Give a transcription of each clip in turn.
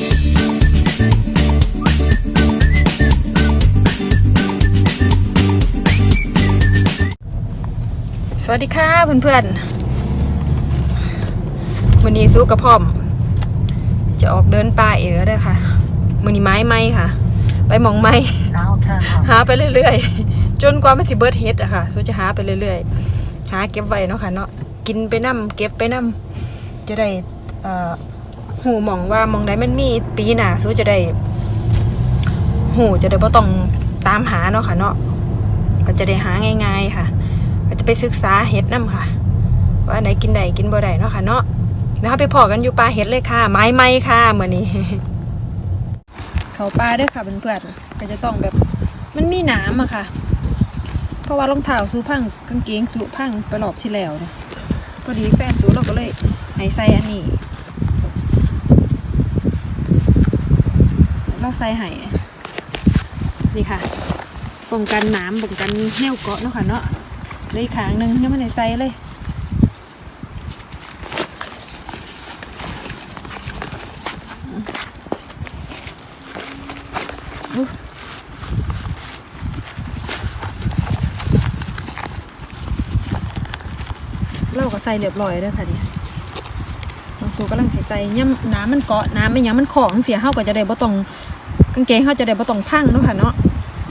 สวัสดีค่ะเพื่อนๆวันนี้สู้กับพ่อม จะออกเดินป่าเอ๋อได้อค่ะมือนี้ไม้ไหมค่ะ ไปหมองไม้ Now turn หาไปเรื่อยๆ จนกว่ามันสิเบิดเฮ็ดอะค่ะสู้จะหาไปเรื่อยๆ หาเก็บไว้เนาะค่ะเนาะกินไปนํเก็บไปนํจะได้เอ่อ หูมองว่ามองใดมันมีปีหนาสู้จะได้หูจะได้บ่ต้องตามหาเนาะค่ะเนาะก็จะได้หาง่ายๆค่ะ ก็จะไปศึกษาเห็ดนํค่ะ ว่าไหนกินได้กินบ่ได้เนาะค่ะเนาะแล้วเราไปพอกันอยู่ป่าเห็ดเลยค่ะ ไม้ไม้ค่ะเมื้อนี้ เขาป่าด้อค่ะเพื่อนๆก็จะต้องแบบมันมีนามอะค่ะ เพราะว่ารองเท้าสูพังกางเกงสูพังไปรอบที่แล้วเนี่ยพอดีแฟนสูเราก็เลยให้ใส่อันนี้เรา ใส่ให้นี่ค่ะป้องกันนามป้องกันแนวเกาะเนาะค่ะเนาะเลยขางหนึงยังไม่ได้ใส่เลยเราก็ใส่เรียบร้อยแล้วค่ะนี่ตัวกำลังใส่ใส่ย่ำน้ำมันเกาะน้ำไม่ยังมันของเสียเฮาก็จะได้บ่ต้องางเกงเฮาจะได้บ่ต้องพังเนาะค่ะเนาะ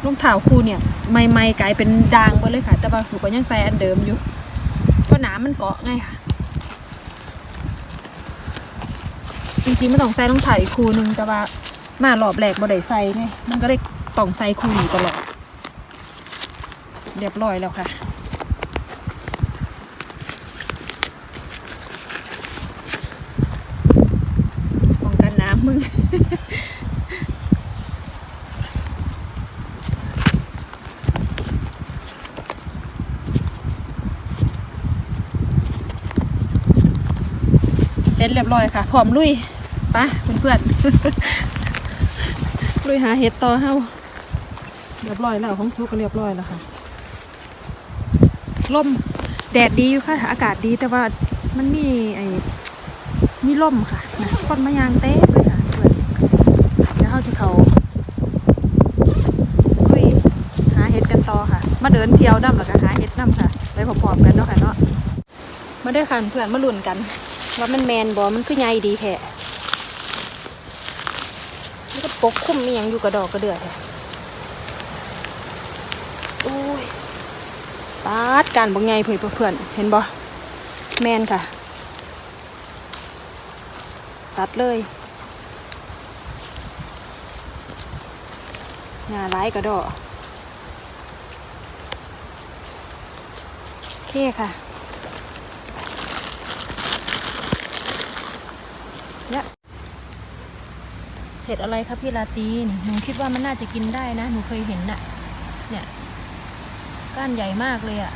รองเท้าคู่เนี่ยไม่ไม่ๆกลายเป็นด่างไปเลยค่ะ แต่บางสูก็ยังใส่อันเดิมอยู่เพราะหน้ำมันเกาะไงค่ะ จริงๆไม่ต้องใส่รองเท้าอีกคู่หนึงแต่ว่ามารอบแรกบ่ได้ใส่ไงมันก็เลยต้องใส่คู่นี้ตลอดเรียบร้อยแล้วค่ะ ป้องกันน้ำมึง เสร็จเรียบร้อยค่ะพร้อมลุยไปะเพื่อนๆลุยหาเห็ดต่อเฮาเรียบร้อยแล้วของทุกก็เรียบร้อยแล้วค่ะลมแดดดีอยู่ค่ะ อากาศดีแต่ว่ามันมีไอ้มีล่มค่ะนะคนมายางเต้เลยค่ะเพื่อนเดี๋ยวเขาที่เขาคุยหาเห็ดกันต่อค่ะ มาเดินเที่ยวน้ำแล้วก็หาเห็ดน้ำค่ะไปพร้อมๆกันเนาะค่ะเนาะมาได้ค่ะเพื่อนมาลุ้นกัน ว่ามันแมนบอมันคือใหญ่ดีแท้มันก็ปกคลุมมีหยังอยู่กระดอกกระเดือดเลยโอ้ยปาดการบ่ไงเพื่อนเพื่อนเห็นบ่แมนค่ะ ตัดเลยงาร้ายกระดอกโอเคค่ะยะเห็ดอะไรครับพี่ลาตีนี่หนูคิดว่ามันน่าจะกินได้นะ หนูเคยเห็นน่ะ เนี่ย ก้านใหญ่มากเลยอะ่ะ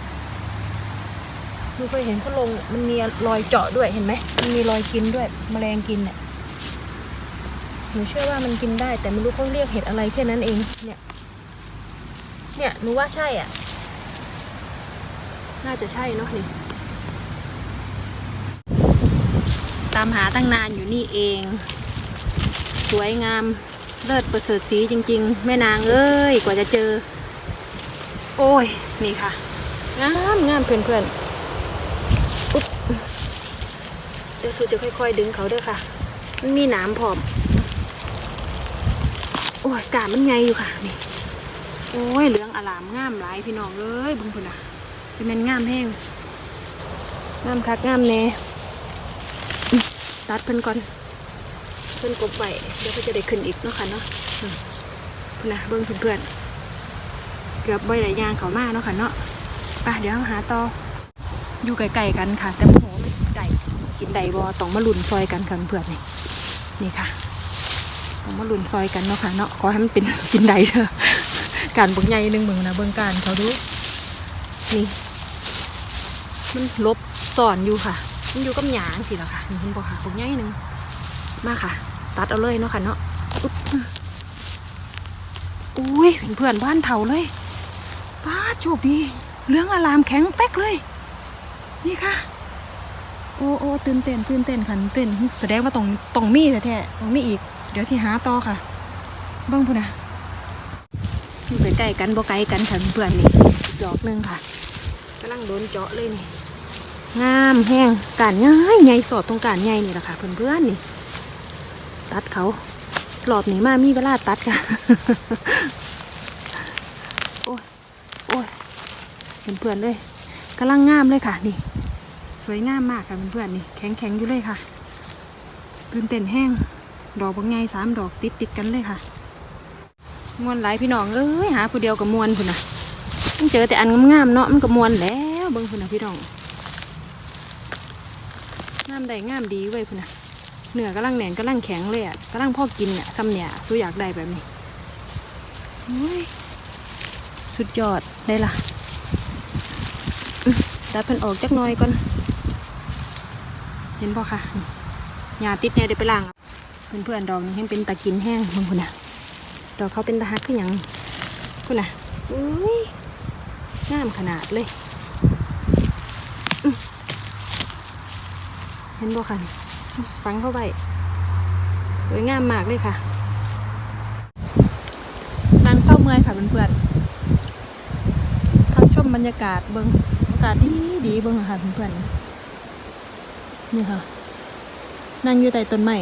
หนูเคยเห็นเขาลงมันมีรอยเจาะด้วยเห็นไหมมันมีรอยกินด้วยแมลงกินเนี่ยหนูเชื่อว่ามันกินได้ แต่ไม่รู้เขาเรียกเห็ดอะไรแค่นั้นเอง เนี่ย เนี่ยหนูว่าใช่อะ น่าจะใช่เนาะนี่ตามหาตั้งนานอยู่นี่เอง สวยงาม เลิศประเสริฐสีจริง ๆ แม่นางเอ้ยกว่าจะเจอ โอ้ย นี่ค่ะงามงามเพื่อนๆปุ๊บเดี๋ยวคือจะค่อย ๆ ดึงเขาเด้วยค่ะ มันมีหนามพร้อม โอ้ยกาบมันไงอยู่ค่ะนี่โอ้ยเหลืองอลามงามหลายพี่น้องเอ้ยเบุญพุ่นอะเป็นม่นงามแห้งงามคักงามแน่ตัดเพิ่นก่อน พิ่นกบไปเดี๋ยวก็จะได้ขึ้นอีกเนาะค่ะเนาะพนะเบิ่งเพื่อนๆเกือบใบหลายยางเขามาเนาะค่ะเนาะไปเดี๋ยวเราหาต่ออยู่ไกลๆกันค่ะ แต่โมโหมันไก่กินไดบอต้องมาลุ่นซอยกันค่ะเพื่อนๆนี่นี่ค่ะต้องมาลุ่นซอยกันเนาะค่ะเนาะขอให้มันเป็นกินไดเถอะการเบิ่งใหญ่หนึ่งเบิ่งนะเบิ่งการเขาดูนี่มันลบซ่อนอยู่ค่ะ มันอยู่กับหยางสิละค่ะนี่เห็นบ่ค่ะเบิ่งใหญ่หนึ่งมาค่ะ ตัดเอาเลยเนาะค่ะเนาะอุ๊บอุ้ยเพื่อนๆบ้านเถาเลยป้าดโชคดีเรื่องอารามแข็งเป๊กเลย นี่ค่ะ โอ้โอ้ตื่นเต้นตื่นเต้นค่ะตื่นเต้นแสดงว่าต้องต้องมีแท้ๆต้องมีอีก เดี๋ยวสิหาต่อค่ะเบิ้งพุ่นนะอยู่ใกล้ๆกันบ่ไกลกันค่ะเพื่อนๆนี่อีกดอกหนึงค่ะกำลังโดนเจาะเลยนี่งามแห้งการง่ายใหญ่สอดตรงการใหญ่นี่แหละค่ะเพื่อนๆนี่ ตัดเขาหลอบหนีมามีเวลาตัดค่ะ โอ้ย โอ้ยเพื่อนๆเลยกำลังงามเลยค่ะ นี่ สวยงามมากค่ะเพื่อนๆนี่ แข็งๆอยู่เลยค่ะตื่นเต้นแห้ง ดอกบางไงสามดอกติดติดกันเลยค่ะ มวนหลายพี่น้องเอ้ยหาผู้เดียวกับมวนพุ่นนะมันเจอแต่อันงามๆเนาะมันก็มวนแล้วเบิ่งพุ่นนะพี่น้องงามได้งามดีเว้ยพุ่นนะ เนื้อกำลังแหนนกำลังแข็งเลยอะกำลังพ่อกินเนี่ยซ้ำเนี่ยสู้อยากได้แบบนี้โอ้ยสุดยอดได้ละอื้อตัดเพิ่นออกจักหน่อยก่อน เห็นป่ะค่ะหญ้าติดเนี่ยเดี๋ยวไปล้างเพื่อนๆดอกนี้ยังเป็นตะกินแห้งมึงคุณน่ะดอกเขาเป็นตะฮักขึ้นอย่างคุณน่ะอุ้ยงามขนาดเลยเห็นบ่ค่ะ ฟังเข้าไปสวยงามมากเลยค่ะนางเศร้าเมื่อยค่ะเพื่อนๆพักชมบรรยากาศเบิงอากาศดีดีเบิงอะค่ะเพื่อนๆนี่ค่ะนั่งอยู่ใต้ต้นไม้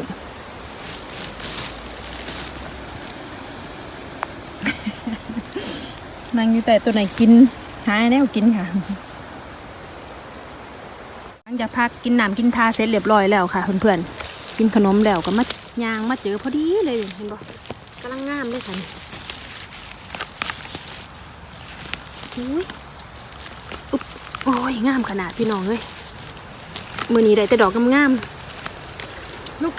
นั่งอยู่แต่ตัวไหนกินหายแนวกินค่ะ จากพักกินน้ำกินทาเสร็จเรียบร้อยแล้วค่ะเพื่อนๆกินขนมแล้วก็มายางมาเจอพอดีเลยเห็นบ่กำลังงามเลยค่ะนี่อุ้ยอุ๊บโอ้ยงามขนาดพี่น้องเลยมือนี้ได้แต่ดอกงามๆลูก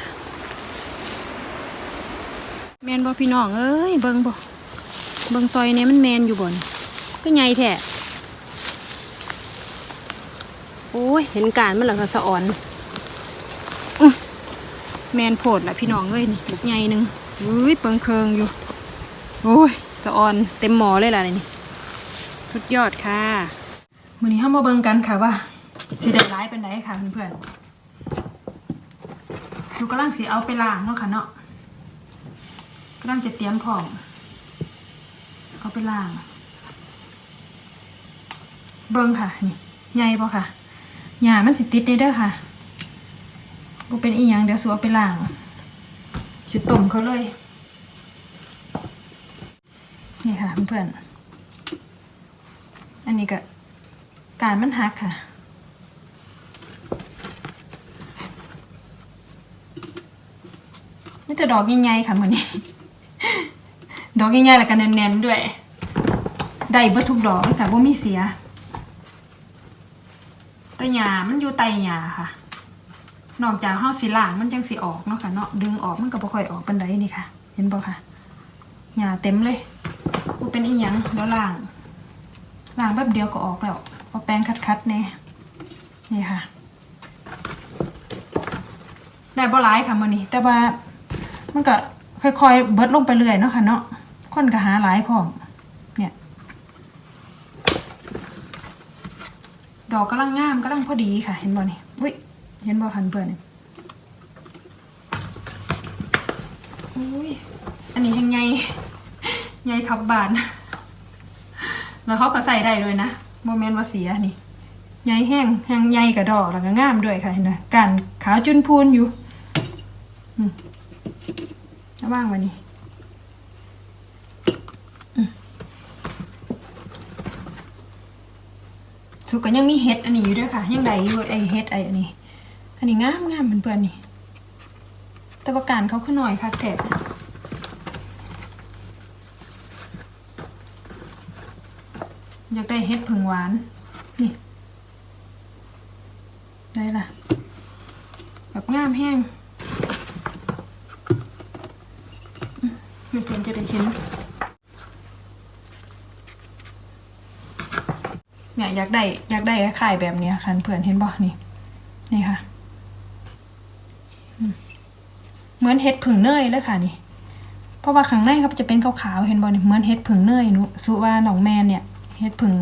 แมนบ่พี่น้องเอ้ยเบิงบ่เบิงซอยเนี่ยมันแมนอยู่บนก็ใหญ่แท้ โอ้ยเห็นการมันหลังก็สะอ่อนแมนโพดแหละพี่น้องเอ้ยนี่บุกใหญ่หนึ่งอุ้ยเปิงเคิงอยู่ โอ้ยสะอ่อนเต็มหมอเลยล่ะนี่สุดยอดค่ะวันนี้เข้ามาเบิงกันค่ะว่าสิได้ร้ายเป็นไหนค่ะเพื่อนๆดูกำลังสีเอาไปล้างเนาะค่ะเนาะกำลังจะเตรียมพร้อมเอาไปล้าง เบิ้งค่ะนี่ใหญ่ปะค่ะ หญ้ามันสิติดได้เด้อค่ะบ่เป็นอีหยังเดี๋ยวสัวไปล้างสิต้มเขาเลย นี่ค่ะเพื่อนอันนี้ก็การมันหักค่ะนี่แต่ดอกใหญ่ๆค่ะมันนี้ ดอกใหญ่ๆแล้วก็แน่นๆด้วย ได้เบิดทุกดอกเลยค่ะบ่มีเสีย แต่หญ้ามันอยู่ใต้หญ้าค่ะ นอกจากเฮาสิล้างมันจังสิออกเนาะค่ะเนาะดึงออกมันก็บ่ค่อยออกปานใดนี่ค่ะ เห็นบ่ค่ะหญ้าเต็มเลยบ่เป็นอีหยังเดี๋ยวล้างล้างแป๊บเดียวก็ออกแล้วเอาแป้งคัดๆแน่นี่ค่ะ ได้บ่หลายค่ะมื้อนี้ แต่ว่ามันก็ค่อยๆ เบิดลงไปเรื่อยเนาะค่ะเนาะคนก็หาหลายพร้อม เนี่ย ดอกกำลังงามกำลังพอดีค่ะ เห็นบ่นี่อุ้ยเห็นบ่คันเพื่อนอุ้ยอันนี้แห้งใหญ่ใหญ่ขับบานแล้วเขาก็ใส่ได้ด้วยนะโมเมนต์ว่าเสียนี่ใหญ่แห้งแห้งใหญ่กับดอกแล้วก็งามด้วยค่ะเห็นไหมการขาวจุนพูนอยู่อืมระว่างวันนี้ สุกก็ยังมีเห็ดอันนี้อยู่ด้วยค่ะ ยังไดอยู่ไอเห็ดไออันนี้ อันนี้งามงามเพื่อนๆนี่แต่ประการเขาขึ้นหน่อยค่ะแถบอยากได้เห็ดผึ่งหวาน นี่ ได้ละแบบงามแห้งเพื่อนๆจะได้เห็น เนี่ย อยากได้อยากได้คล้ายๆแบบนี้ค่ะเพื่อนเห็นบ่นี่นี่ค่ะเหมือนเห็ดผึ่งเนยเลยค่ะนี่ เพราะว่าข้างในครับจะเป็นขาวๆเห็นบ่นี่เหมือนเห็ดผึ่งเนยนุสุว่าหนองแมนเนี่ยเห็ดผึ่ง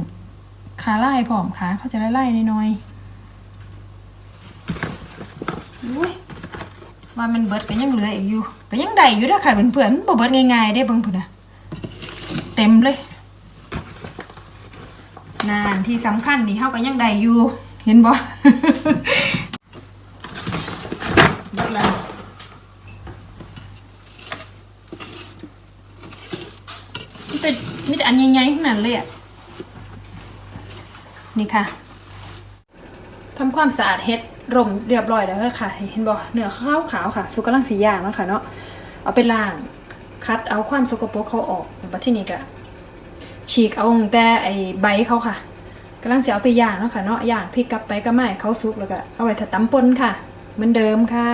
ขาไล่ผอมขาเขาจะไล่ๆน้อยๆอุ้ยว่ามันเบิดก็ยังเหลืออีกอยู่ก็ยังได้อยู่ด้อค่ะเพื่อนๆบ่เบิดง่ายๆได้เบิ่งพุ่นน่ะเต็มเลย นานที่สำคัญนี่เฮาก็ยังได้อยู่ เห็นบ่เบิดแล้วมีแต่มีแต่อันใหญ่ๆทั้งนั้นเลยอะ นี่ค่ะทำความสะอาดเฮ็ดร่มเรียบร้อยแล้วค่ะ เห็นบ่เนื้อขาวขาวค่ะ สุกกำลังสีย่างเนาะค่ะเนาะเอาไปล้าง คัดเอาความสกปรกเขาออกแล้วบัดที่นี้ก็ ฉีกเอาตั้งแต่ไอ้ใบเขาค่ะกำลังจะเอาไปย่างเนาะค่ะเนาะย่างพริกกลับไปก็ไม่เขาสุกแล้วก็เอาไว้ถ้าตำปนค่ะ เหมือนเดิมค่ะ